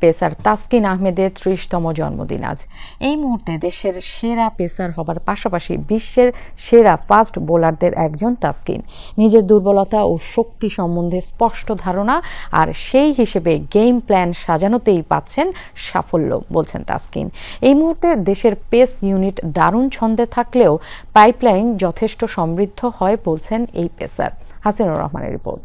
Pacer Taskin আহমেদের ত্রিশতম জন্মদিন আজ। এই মুহূর্তে দেশের সেরা পেসার হবার পাশাপাশি বিশ্বের সেরা ফাস্ট বোলারদের একজন তাসকিন। নিজের দুর্বলতা ও শক্তি সম্বন্ধে স্পষ্ট ধারণা আর সেই হিসেবে গেম প্ল্যান সাজানোতেই পাচ্ছেন সাফল্য, বলছেন তাসকিন। এই মুহূর্তে দেশের পেস ইউনিট দারুণ ছন্দে থাকলেও পাইপলাইন যথেষ্ট সমৃদ্ধ হয়, বলছেন এই পেসার। হাসিনুর রহমানের রিপোর্ট।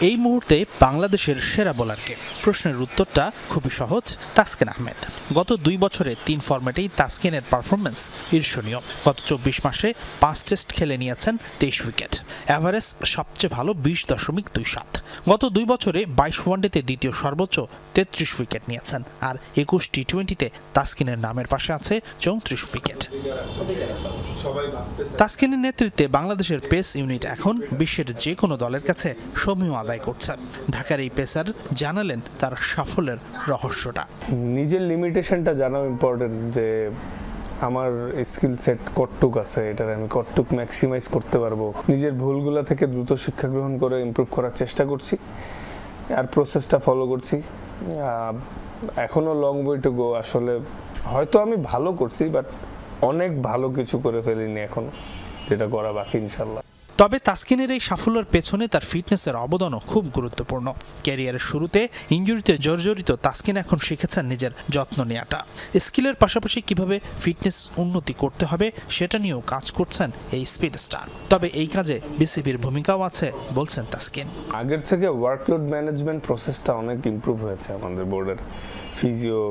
এই মুহূর্তে বাংলাদেশের সেরা বোলারকে প্রশ্নের উত্তরটা খুবই সহজ, তাসকিন আহমেদ। গত দুই বছরে তিন ফরম্যাটেই তাসকিনের পারফরমেন্স ঈর্ষণীয়। গত চব্বিশ মাসে পাঁচ টেস্ট খেলে নিয়েছেন তেইশ উইকেট অ্যাভারেজ সবচেয়ে ভালো বিশ দশমিক দুই সাত। গত দুই বছরে বাইশ ওয়ানডেতে দ্বিতীয় সর্বোচ্চ তেত্রিশ উইকেট নিয়েছেন। আর একুশ টি টোয়েন্টিতে তাসকিনের নামের পাশে আছে চৌত্রিশ উইকেট তাসকিনের নেতৃত্বে বাংলাদেশের পেস ইউনিট এখন বিশ্বের যে কোনো দলের কাছে সমীহ আদায় করছে ঢাকার এই পেসার জানালেন তার সাফল্যের রহস্যটা। নিজের লিমিটেশনটা জানাও ইম্পর্টেন্ট যে আমার স্কিল সেট কটটুক আছে এটার আমি কটটুক ম্যাক্সিমাইজ করতে পারব। নিজের ভুলগুলো থেকে দ্রুত শিক্ষা গ্রহণ করে ইমপ্রুভ করার চেষ্টা করছি আর প্রসেসটা ফলো করছি। আহ, এখনও লং ওয়ে টু গো আসলে হয়তো আমি ভালো করছি বাট অনেক ভালো কিছু করে ফেলিনি এখনও যেটা করা বাকি ইনশাল্লাহ তবে তাসকিনের এই সাফল্যের পেছনে তার ফিটনেসের অবদানও খুব গুরুত্বপূর্ণ। ক্যারিয়ারের শুরুতে ইঞ্জুরিতে জর্জরিত তাসকিন এখন শিখেছেন নিজের যত্ন নেওয়াটা স্কিলের পাশাপাশি কীভাবে ফিটনেস উন্নতি করতে হবে সেটা নিয়েও কাজ করছেন এই স্পিড স্টার। তবে এই কাজে বিসিবির ভূমিকাও আছে বলছেন তাসকিন। আগের থেকে ওয়ার্কলোড ম্যানেজমেন্ট প্রসেসটা অনেক ইমপ্রুভ হয়েছে আমাদের বোর্ডের ফিজিও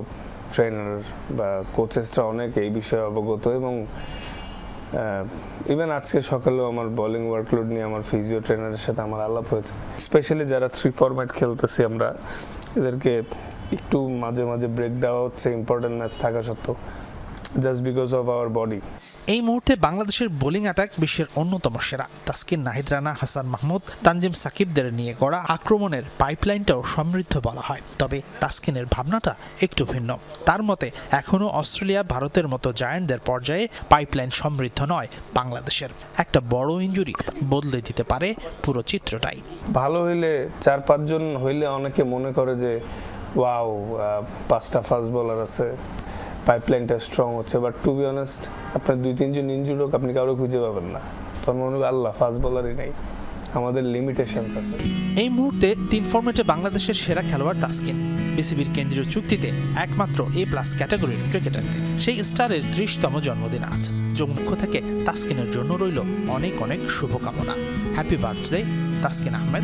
ট্রেনার বা কোচেসরা অনেক এই বিষয়ে অবগত এবং ইভেন আজকে সকালেও আমার বোলিং ওয়ার্কলোড নিয়ে আমার ফিজিও ট্রেনারের সাথে আমার আলাপ হয়েছে। স্পেশালি যারা থ্রি ফরম্যাট খেলতেছি আমরা, এদেরকে একটু মাঝে মাঝে ব্রেক দেওয়া হচ্ছে ইম্পর্টেন্ট ম্যাচ থাকা সত্ত্বেও। Just because of our body এই মুহূর্তে বাংলাদেশের বোলিং অ্যাটাক বিশ্বের অন্যতম সেরা। তাসকিন নাহিদ রানা হাসান মাহমুদ তানজিম সাকিবদের নিয়ে গড়া আক্রমণের পাইপলাইনটাও সমৃদ্ধ বলা হয়। তবে তাসকিনের ভাবনাটা একটু ভিন্ন। তার মতে এখনও অস্ট্রেলিয়া ভারতের মতো জায়ান্টদের পর্যায়ে পাইপলাইন সমৃদ্ধ নয় বাংলাদেশের। একটা বড় ইঞ্জুরি বদলে দিতে পারে পুরো চিত্রটাই। ভালো হইলে চার পাঁচজন হইলে অনেকে মনে করে যে ওয়াও পাঁচটা ফাস্ট বোলার আছে। পাইপলাইনটা স্ট্রং হচ্ছে বাট টু বি অনেস্ট আপনার দুই, তিনজন ইঞ্জুর হোক, আপনি কারও খুঁজে পাবেন না। তখন মনে হবে আল্লাহ ফাস্ট বোলারই নাই। আমাদের লিমিটেশনস আছে। এই মুহূর্তে তিন ফরম্যাটে বাংলাদেশের সেরা খেলোয়াড় তাসকিন। বিসিবির কেন্দ্রীয় চুক্তিতে একমাত্র এ প্লাস ক্যাটাগরির ক্রিকেটারদের। সেই স্টারের ত্রিশতম জন্মদিন আজ। যমুক্ষ থেকে তাসকিনের জন্য রইল অনেক অনেক শুভকামনা। Happy birthday Taskin Ahmed.